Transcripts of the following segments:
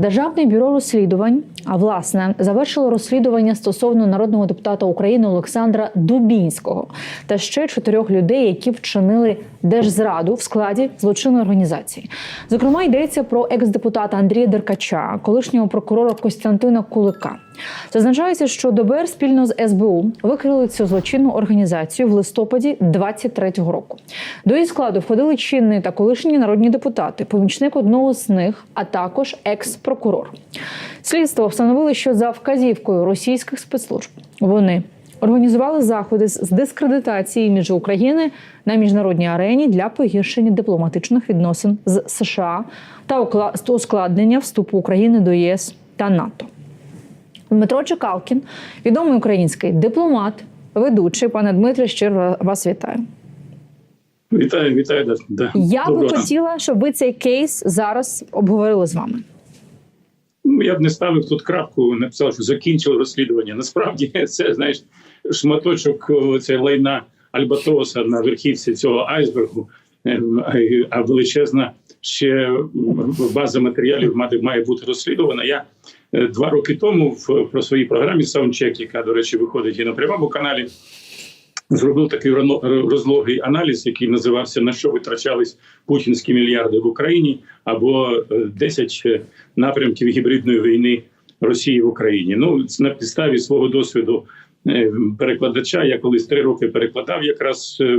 Державне бюро розслідувань, а власне завершило розслідування стосовно народного депутата України Олександра Дубінського та ще чотирьох людей, які вчинили держзраду в складі злочинної організації. Зокрема, йдеться про екс-депутата Андрія Деркача, колишнього прокурора Костянтина Кулика. Зазначається, що ДБР спільно з СБУ викрили цю злочинну організацію в листопаді 23-го року. До її складу входили чинні та колишні народні депутати, помічник одного з них, а також екс-прокурор. Слідство встановили, що за вказівкою російських спецслужб вони організували заходи з дискредитації іміджу України на міжнародній арені для погіршення дипломатичних відносин з США та ускладнення вступу України до ЄС та НАТО. Дмитро Чекалкін, відомий український дипломат, ведучий. Пане Дмитре, щиро вас вітаю. Вітаю, вітаю. Да. Я би хотіла, щоб ви цей кейс зараз обговорили з вами. Я б не ставив тут крапку, написав, що закінчили розслідування. Насправді це знаєш шматочок це лайна Альбатроса на верхівці цього айсбергу, Е, а величезна ще база матеріалів має- має бути розслідувана. Я е, два роки тому в про своїй програмі Soundcheck, яка, до речі, виходить і на прямому каналі. Зробив такий розлогий аналіз, який називався На що витрачались путінські мільярди в Україні, або е, 10 напрямків гібридної війни Росії в Україні. Ну на підставі свого досвіду е, перекладача. Я колись три роки перекладав якраз е,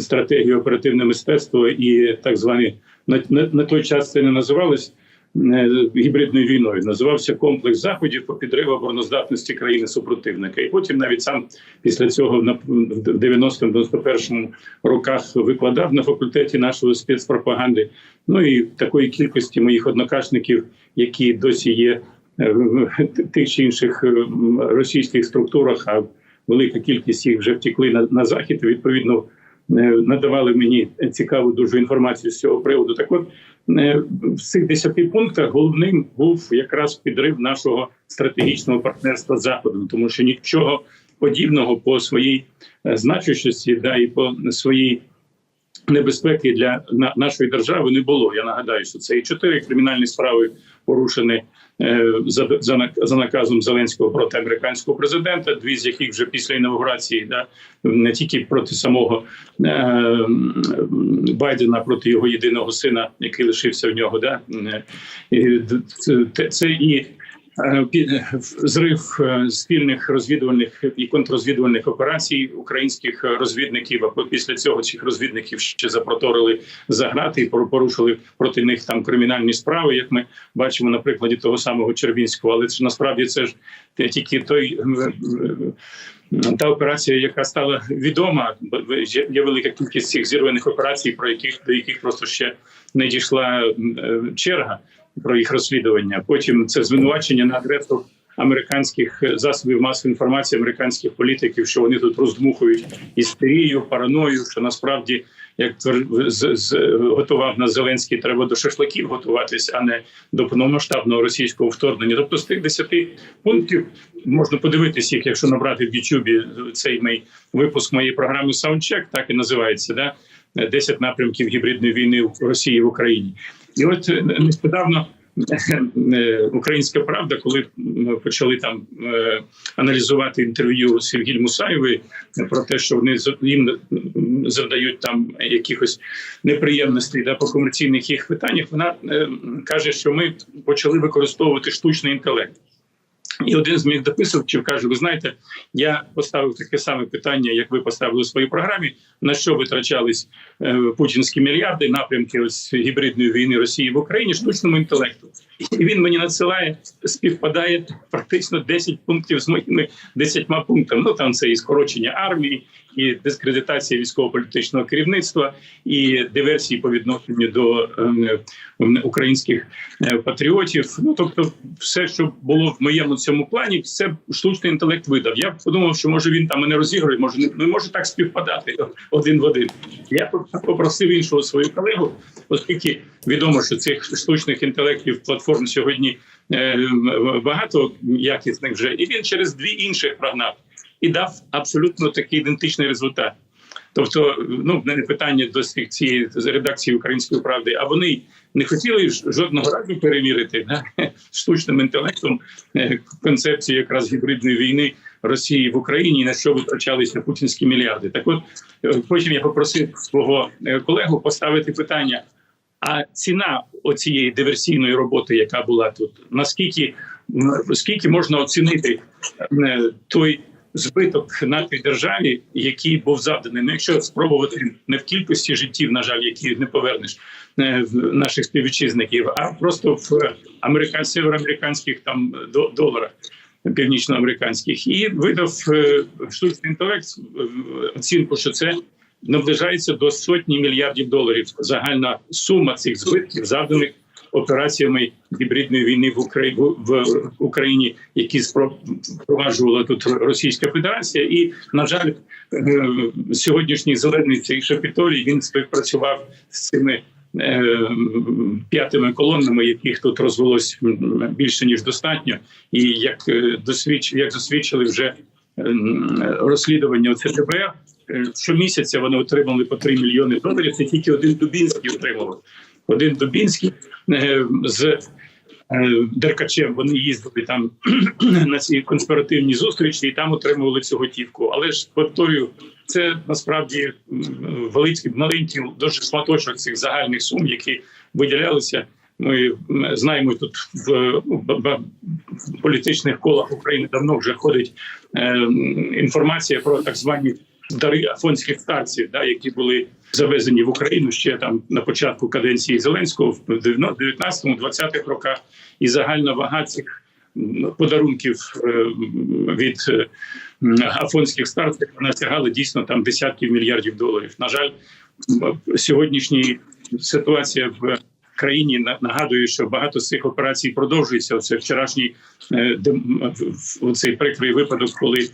стратегію оперативне мистецтво і так звані на, на, на той час це не називалось. Е, Гібридною війною називався комплекс заходів по підриву обороноздатності країни супротивника, і потім навіть сам після цього на в 90-91 роках викладав на факультеті нашої спецпропаганди. Ну і такої кількості моїх однокашників, які досі є е, в тих чи інших е, російських структурах, а велика кількість їх вже втекли на, на захід. Відповідно, надавали мені цікаву дуже інформацію з цього приводу. Так от е, в цих десяти пунктах головним був якраз підрив нашого стратегічного партнерства з заходом, тому що нічого подібного по своїй е, значущості, да і по своїй небезпеки для на, нашої держави не було. Я нагадаю, що це і чотири кримінальні справи порушені е, за, за за наказом Зеленського проти американського президента. Дві з яких вже після інаугурації, да не тільки проти самого е, Байдена, проти його єдиного сина, який лишився в нього. Да Е, це- і зрив е, спільних розвідувальних і контррозвідувальних операцій українських е, розвідників. А після цього цих розвідників ще запроторили за грати і пор- порушили проти них там кримінальні справи, як ми бачимо на прикладі того самого Червінського. Але це насправді це ж тільки той. е, е, Та операція, яка стала відома, є- велика кількість цих зірваних операцій, про яких до яких просто ще не дійшла е, черга про їх розслідування. Потім це звинувачення на адресу американських засобів масової інформації, американських політиків, що вони тут роздмухують істерію, параною. Що насправді, як готував нас Зеленський, треба до шашликів готуватись, а не до повномасштабного російського вторгнення. Тобто з тих десяти пунктів можна подивитися їх, якщо набрати в Ютубі цей мій випуск моєї програми Soundcheck, так і називається. Да? 10 напрямків гібридної війни в Росії в Україні. І от е, нещодавно е, Українська правда, коли почали там е, аналізувати інтерв'ю Сергій Мусаєвої про те, що вони їм завдають там якихось неприємностей да, по комерційних їх питаннях, вона е, каже, що ми почали використовувати штучний інтелект. І один з моїх дописувачів каже: Ви знаєте, я поставив таке саме питання, як ви поставили у своїй програмі, на що витрачались е, путінські мільярди напрямки ось гібридної війни Росії в Україні штучному інтелекту. І він мені надсилає, співпадає практично 10 пунктів з моїми 10 пунктами. Ну там це і скорочення армії, і дискредитація військово-політичного керівництва, і диверсії по відношенню до е, українських патріотів. Ну тобто, все, що було в моєму цьому плані, це штучний інтелект видав. Я подумав, що може він там мене розігрує, може не ну, може так співпадати один в один. Я попросив іншого свою колегу, оскільки відомо, що цих штучних інтелектів платформ сьогодні е, багато якісних вже, і він через дві інших прогнав і дав абсолютно такий ідентичний результат. Тобто, ну не питання до цієї редакції української правди, а вони не хотіли жодного разу перевірити да, штучним інтелектом е, концепцію якраз гібридної війни Росії в Україні, на що витрачалися путінські мільярди. Так, от е, потім я попросив свого е, колегу поставити питання. А ціна оцієї диверсійної роботи, яка була тут, наскільки скільки можна оцінити той збиток нашій державі, який був завданий? Ну, якщо спробувати не в кількості життів, на жаль, які не повернеш е, в наших співвітчизників, а просто в американ... североамериканських там до- доларах північноамериканських, і видав е, штучний інтелект е, оцінку, що це наближається до сотні мільярдів доларів. Загальна сума цих збитків завданих операціями гібридної війни в Україні в Україні, які спро- впроваджувала тут Російська Федерація, і на жаль, е, сьогоднішній зелений цей шапітолій він співпрацював з цими. е, П'ятими колоннами, яких тут розвелось більше ніж достатньо, і як е, досвідч, як засвідчили вже розслідування е, щомісяця вони отримали по 3 мільйони доларів. Це тільки один Дубінський отримав. Один Дубінський е, з е, Деркачем вони їздили там на ці конспіративні зустрічі і там отримували цю готівку. Але ж повторюю, це насправді великий маленький дуже шматочок цих загальних сум, які виділялися. Ми знаємо тут в політичних колах України давно вже ходить е, інформація про так звані дари афонських старців, да, які були завезені в Україну ще там на початку каденції Зеленського в 19-20-х роках, і загальна вага цих подарунків е, від е, афонських старців вона сягала дійсно там десятків мільярдів доларів. На жаль, м, сьогоднішній ситуація в країні на- нагадує, що багато з цих операцій продовжується. Оце вчорашній е, дем- в- в- цей прикрий випадок, коли е,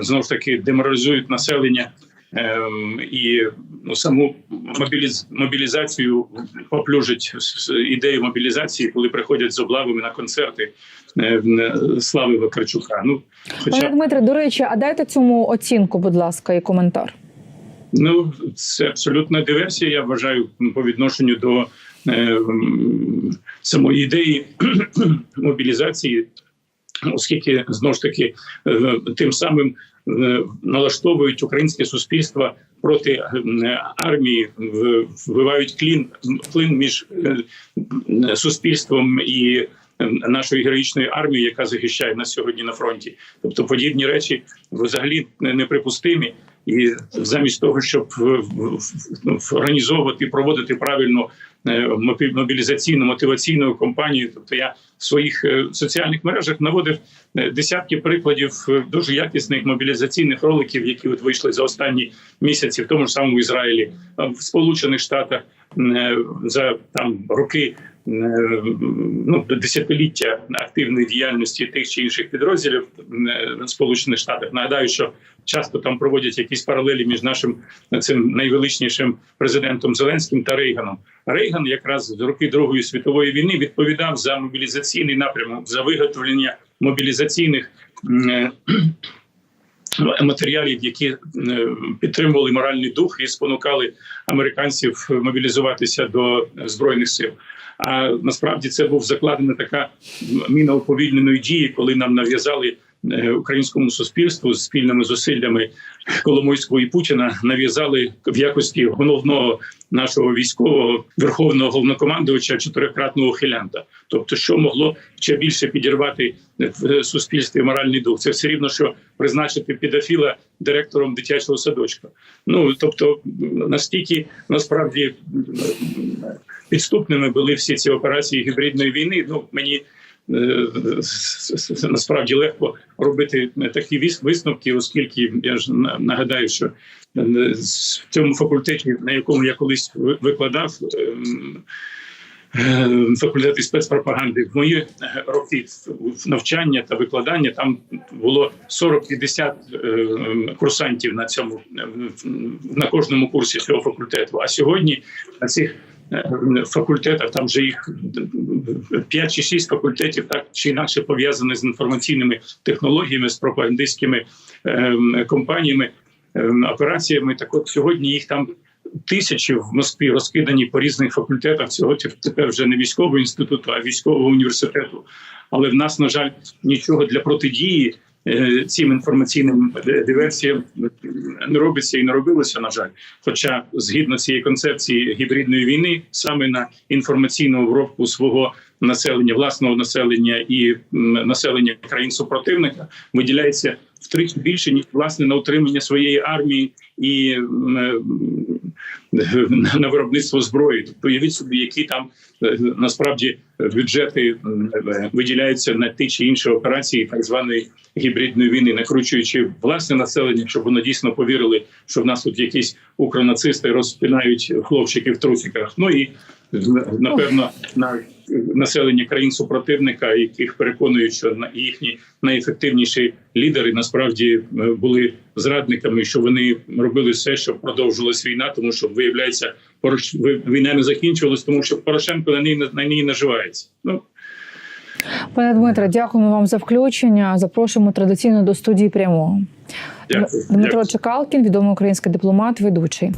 знову ж таки деморалізують населення. Ем, і ну, саму мобіліз... мобілізацію поплюжить ідею мобілізації, коли приходять з облавами на концерти е, в- Слави Вакарчука. Ну, Пане хоча Дмитре, до речі, а дайте цьому оцінку, будь ласка, і коментар. Ну, це абсолютна диверсія. Я вважаю по відношенню до е, самої ідеї мобілізації, оскільки знову ж таки е, тим самим е, налаштовують українське суспільство проти е, армії, вбивають клін клин між суспільством і нашою героїчною армією, яка захищає нас сьогодні на фронті. Тобто подібні речі взагалі неприпустимі. І замість того, щоб організовувати проводити правильно е, мобі- мобілізаційну мотиваційну кампанію, тобто я в своїх е, соціальних мережах наводив е, десятки прикладів дуже якісних мобілізаційних роликів, які от вийшли за останні місяці в тому ж самому Ізраїлі, в Сполучених Штатах за там роки. Е, Ну, десятиліття активної діяльності тих чи інших підрозділів е, Сполучених Штатах. Нагадаю, що часто там проводять якісь паралелі між нашим цим найвеличнішим президентом Зеленським та Рейганом. Рейган, якраз з роки Другої світової війни, відповідав за мобілізаційний напрямок, за виготовлення мобілізаційних е, матеріалів, які е, підтримували моральний дух і спонукали американців мобілізуватися до збройних сил. А насправді це був закладена така міна уповільненої дії, коли нам нав'язали українському суспільству спільними зусиллями Коломойського і Путіна нав'язали в якості головного нашого військового верховного головнокомандувача чотирикратного хилянта. Тобто, що могло ще більше підірвати в суспільстві моральний дух? Це все рівно, що призначити педофіла директором дитячого садочка. Ну тобто, настільки насправді підступними були всі ці операції гібридної війни. Ну мені е, насправді легко робити такі вис- висновки, оскільки я ж на- нагадаю, що е, в цьому факультеті, на якому я колись викладав. ем, е, спецпропаганди в мої е, роки навчання та викладання там було 40-50 е, курсантів на цьому е, на кожному курсі цього факультету. А сьогодні на цих е, факультетах там вже їх 5 чи 6 факультетів, так чи інакше пов'язані з інформаційними технологіями, з пропагандистськими е, компаніями. е, операціями. Так от сьогодні їх там тисячі в Москві розкидані по різних факультетах. Цього тепер вже не військового інституту, а військового університету. Але в нас, на жаль, нічого для протидії цим інформаційним диверсіям не робиться і не робилося. На жаль, хоча згідно цієї концепції гібридної війни, саме на інформаційну обробку свого населення, власного населення і населення країн супротивника виділяється втричі більше ніж власне на утримання своєї армії і е, на- виробництво зброї. Тобто уявіть собі, які там е, насправді бюджети виділяються на ті чи інші операції так званої гібридної війни, накручуючи власне населення, щоб воно дійсно повірили, що в нас тут якісь укронацисти розпинають хлопчиків в трусиках. Ну і напевно на населення країн супротивника, яких переконують, що їхні найефективніші лідери насправді е, були зрадниками, що вони робили все, щоб продовжувалась війна, тому що виявляється, Порош... війна не закінчувалась, тому що Порошенко на ній на ній наживається. Ну Пане Дмитре, дякуємо вам за включення. Запрошуємо традиційно до студії прямого. дякую. Дмитро Дякую. Чекалкін, відомий український дипломат, ведучий.